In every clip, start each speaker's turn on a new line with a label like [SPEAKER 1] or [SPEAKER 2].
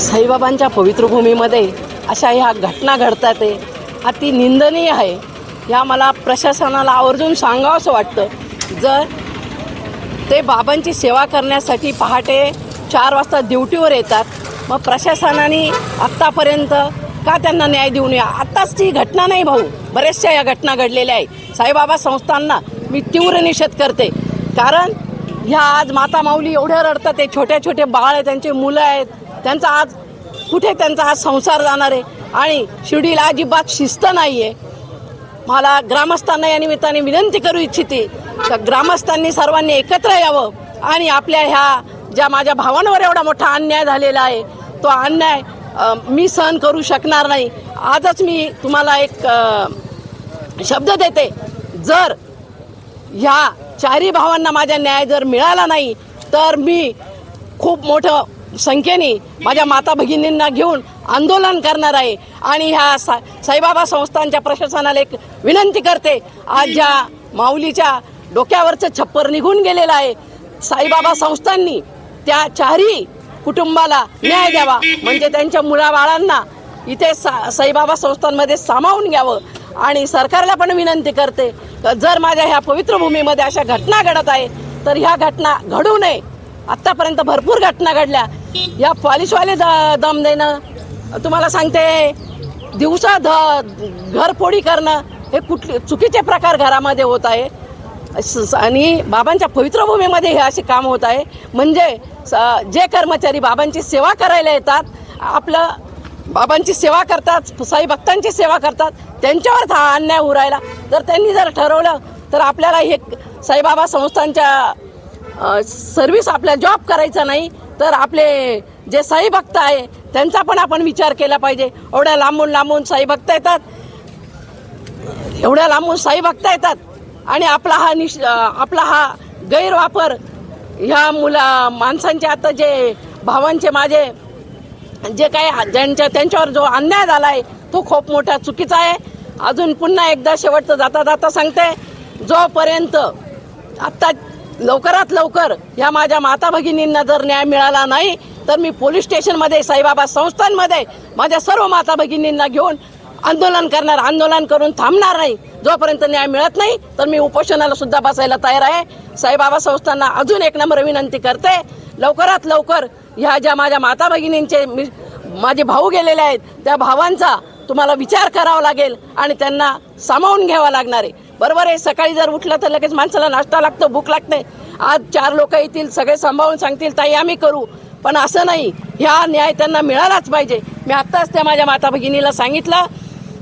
[SPEAKER 1] साईबाबांच्या पवित्रभूमीमध्ये अशा ह्या घटना घडतात आहे. अति निंदनीय आहे. या मला प्रशासनाला आवर्जून सांगावंसं वाटतं. जर ते बाबांची सेवा करण्यासाठी पहाटे चार वाजता ड्युटीवर येतात मग प्रशासनाने आत्तापर्यंत का त्यांना न्याय देऊ नये? आत्ताच ती घटना नाही भाऊ. बऱ्याचशा या घटना घडलेल्या आहे साईबाबा संस्थांना मी तीव्र निषेध करते. कारण ह्या आज माता माऊली एवढ्या रडतात ते छोटे छोटे बाळ आहे त्यांचे मुलं आहेत त्यांचा आज कुठे त्यांचा आज संसार जाणार आहे? आणि शिर्डीला अजिबात शिस्त नाही आहे मला ग्रामस्थांना या निमित्ताने विनंती करू इच्छिते तर ग्रामस्थांनी सर्वांनी एकत्र यावं आणि आपल्या ह्या ज्या माझ्या भावांवर एवढा मोठा अन्याय झालेला आहे तो अन्याय मी सहन करू शकणार नाही. आजच मी तुम्हाला एक शब्द देते. जर ह्या चारी भावांना माझा न्याय जर मिळाला नाही तर मी खूप मोठं संख्येने माझ्या माता भगिनींना घेऊन आंदोलन करणार आहे. आणि ह्या सा साईबाबा संस्थांच्या प्रशासनाला एक विनंती करते. आज ज्या माऊलीच्या डोक्यावरचं छप्पर निघून गेलेलं आहे साईबाबा संस्थांनी त्या चारही कुटुंबाला न्याय द्यावा. म्हणजे त्यांच्या मुलाबाळांना इथे सा साईबाबा संस्थांमध्ये सामावून घ्यावं. आणि सरकारला पण विनंती करते जर माझ्या ह्या पवित्र भूमीमध्ये अशा घटना घडत आहे तर ह्या घटना घडू नये. आत्तापर्यंत भरपूर घटना घडल्या. या पॉलिशवाले द दम देणं तुम्हाला सांगते दिवसा ध घरफोडी करणं हे कुठले चुकीचे प्रकार घरामध्ये होत आहे. स- आणि बाबांच्या पवित्र भूमीमध्ये हे असे काम होत आहे. म्हणजे स- जे कर्मचारी बाबांची सेवा करायला येतात आपलं बाबांची सेवा करतात साई भक्तांची सेवा करतात त्यांच्यावर हा अन्याय उरायला जर त्यांनी जर ठरवलं तर आपल्याला हे साईबाबा संस्थांच्या सर्व्हिस आपल्या जॉब करायचा नाही तर आपले जे साई भक्त आहे त्यांचा पण आपण विचार केला पाहिजे. एवढ्या लांबून लांबून साई भक्त येतात. एवढ्या लांबून साई भक्त येतात. आणि आपला हा निश आपला हा गैरवापर ह्या मुला माणसांचे आता जे भावांचे माझे जे काही ज्यांच्या त्यांच्यावर जो अन्याय झाला आहे तो खूप मोठा चुकीचा आहे. अजून पुन्हा एकदा शेवटचं जाता जाता सांगते जोपर्यंत आत्ता लवकरात लवकर या माझ्या माता भगिनींना जर न्याय मिळाला नाही तर मी पोलीस स्टेशनमध्ये साईबाबा संस्थांमध्ये माझ्या सर्व माता भगिनींना घेऊन आंदोलन करणार आंदोलन करून थांबणार नाही. जोपर्यंत न्याय मिळत नाही तर मी उपोषणाला सुद्धा बसायला तयार आहे. साईबाबा संस्थांना अजून एक नंबर विनंती करते लवकरात लवकर ह्या ज्या माझ्या माता भगिनींचे मी माझे भाऊ गेलेले आहेत त्या भावांचा तुम्हाला विचार करावा लागेल आणि त्यांना सामावून घ्यावा लागणार आहे. बरोबर आहे सकाळी जर उठलं तर लगेच माणसाला नाश्ता लागतो भूक लागते. आज चार लोक येतील सगळे सांभाळून सांगतील ताई आम्ही करू. पण असं नाही ह्या न्याय त्यांना मिळालाच पाहिजे. मी आत्ताच त्या माझ्या माता भगिनीला सांगितलं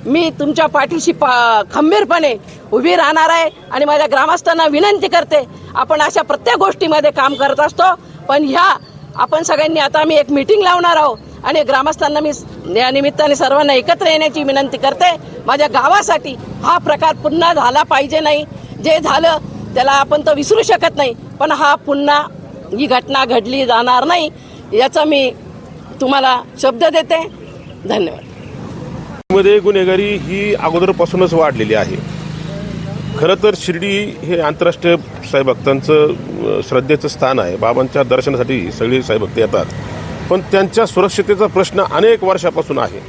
[SPEAKER 1] मी तुमच्या पाठीशी पा खंबीरपणे उभी राहणार आहे आणि माझ्या ग्रामस्थांना विनंती करते आपण अशा प्रत्येक गोष्टीमध्ये काम करत असतो पण ह्या आपण सगळ्यांनी आता मी एक मीटिंग लावणार आहोत आणि ग्रामस्थांना मी या निमित्ताने सर्वांना एकत्र येण्याची विनंती करते. माझ्या गावासाठी हा प्रकार पुन्हा झाला पाहिजे नाही. जे झालं त्याला आपण तर विसरू शकत नाही. पण हा पुन्हा ही घटना घडली जाणार नाही याचा मी तुम्हाला शब्द देते. धन्यवाद.
[SPEAKER 2] मध्ये गुन्हेगारी ही अगोदरपासूनच वाढलेली आहे. खरं तर शिर्डी हे आंतरराष्ट्रीय साईभक्तांचं श्रद्धेचं स्थान आहे. बाबांच्या दर्शनासाठी सगळे साईभक्त येतात. पण त्यांच्या सुरक्षितेचा प्रश्न अनेक वर्षापासून आहे.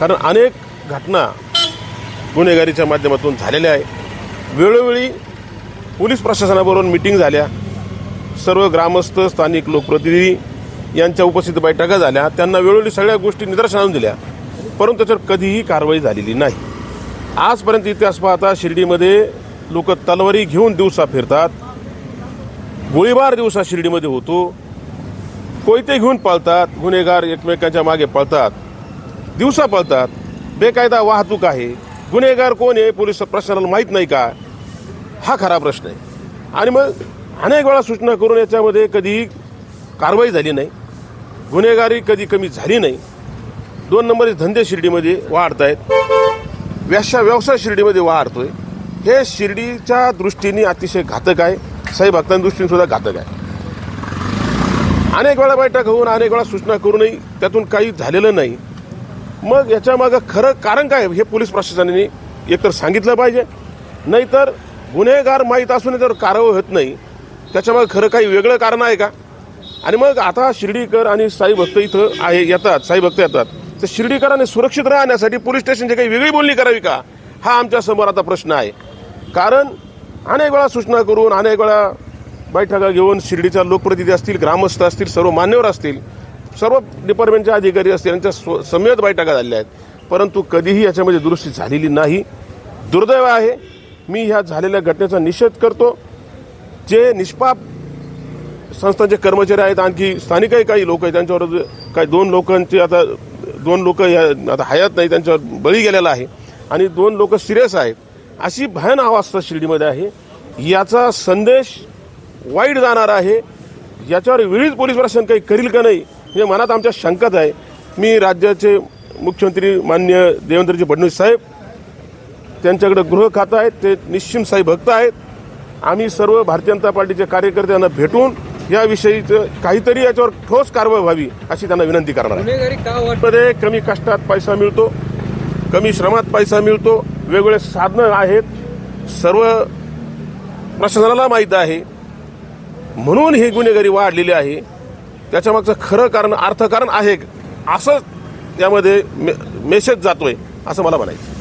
[SPEAKER 2] कारण अनेक घटना गुन्हेगारीच्या माध्यमातून झालेल्या आहे वेळोवेळी पोलीस प्रशासनाबरोबर मिटिंग झाल्या. सर्व ग्रामस्थ स्थानिक लोकप्रतिनिधी यांच्या उपस्थित बैठका झाल्या. त्यांना वेळोवेळी सगळ्या गोष्टी निदर्शनास दिल्या. परंतु त्याच्यावर कधीही कारवाई झालेली नाही. आजपर्यंत इतिहास पाहता शिर्डीमध्ये लोक तलवारी घेऊन दिवसा फिरतात. गोळीबार दिवसा शिर्डीमध्ये होतो. कोयते घेऊन पळतात गुन्हेगार एकमेकांच्या मागे पळतात. दिवसा पळतात. बेकायदा वाहतूक आहे. गुन्हेगार कोण आहे पोलीस प्रशासनाला माहीत नाही का? हा खरा प्रश्न आहे. आणि मग अनेक वेळा सूचना करून याच्यामध्ये कधी कारवाई झाली नाही. गुन्हेगारी कधी कमी झाली नाही. दोन नंबरचे धंदे शिर्डीमध्ये वाढत आहेत व्याशा व्यवसाय शिर्डीमध्ये वाढतोय. हे शिर्डीच्या दृष्टीने अतिशय घातक आहे. साई भक्तांच्या दृष्टीने सुद्धा घातक आहे. अनेक वेळा बैठक होऊन अनेक वेळा सूचना करूनही त्यातून काही झालेलं नाही. मग याच्यामागं खरं कारण काय हे पोलीस प्रशासनाने एकतर सांगितलं पाहिजे. नाहीतर गुन्हेगार माहीत असून जर कारवाई होत नाही त्याच्यामागं खरं काही वेगळं कारण आहे का? आणि मग आता शिर्डीकर आणि साई भक्त इथं आहे येतात साई भक्त येतात. तर शिर्डीकरांनी सुरक्षित राहण्यासाठी पोलीस स्टेशनची काही वेगळी बोलणी करावी का? हा आमच्यासमोर आता प्रश्न आहे. कारण अनेक वेळा सूचना करून अनेक वेळा बैठका घेऊन शिर्डीच्या लोकप्रतिनिधी असतील ग्रामस्थ असतील सर्व मान्यवर असतील सर्व डिपार्टमेंटचे अधिकारी असतील यांच्या स्व- समेत बैठका झालेल्या आहेत. परंतु कधीही याच्यामध्ये दुरुस्ती झालेली नाही. दुर्दैव आहे मी ह्या झालेल्या घटनेचा निषेध करतो. जे निष्पाप संस्थांचे कर्मचारी आहेत आणखी स्थानिकही काही लोक आहेत त्यांच्यावर काही दोन लोकांचे आता दोन लोक आता हयात नाही त्यांच्यावर बळी गेलेला आहे. आणि दोन लोक सिरियस आहेत. अशी भयान अवस्था शिर्डीमध्ये आहे. याचा संदेश वाईट जाणार आहे. याच्यावर वेळीच पोलीस प्रशासन काही करील का नाही हे मनात आमच्या शंकाच आहे. मी राज्याचे मुख्यमंत्री मान्य देवेंद्रजी फडणवीस साहेब त्यांच्याकडे गृह खातं आहे ते निश्चिम साई भक्त आहेत. आम्ही सर्व भारतीय जनता पार्टीच्या कार्यकर्त्यांना भेटून याविषयीचं काहीतरी याच्यावर ठोस कारवाई व्हावी अशी त्यांना विनंती करणार आहे. कमी कष्टात पैसा मिळतो कमी श्रमात पैसा मिळतो वेगवेगळे साधनं आहेत. सर्व प्रशासनाला माहीत आहे. म्हणून ही गुन्हेगारी वाढलेली आहे. त्याच्यामागचं खरं कारण अर्थकारण आहे. असं त्यामध्ये मे- मेसेज जातोय असं मला म्हणायचं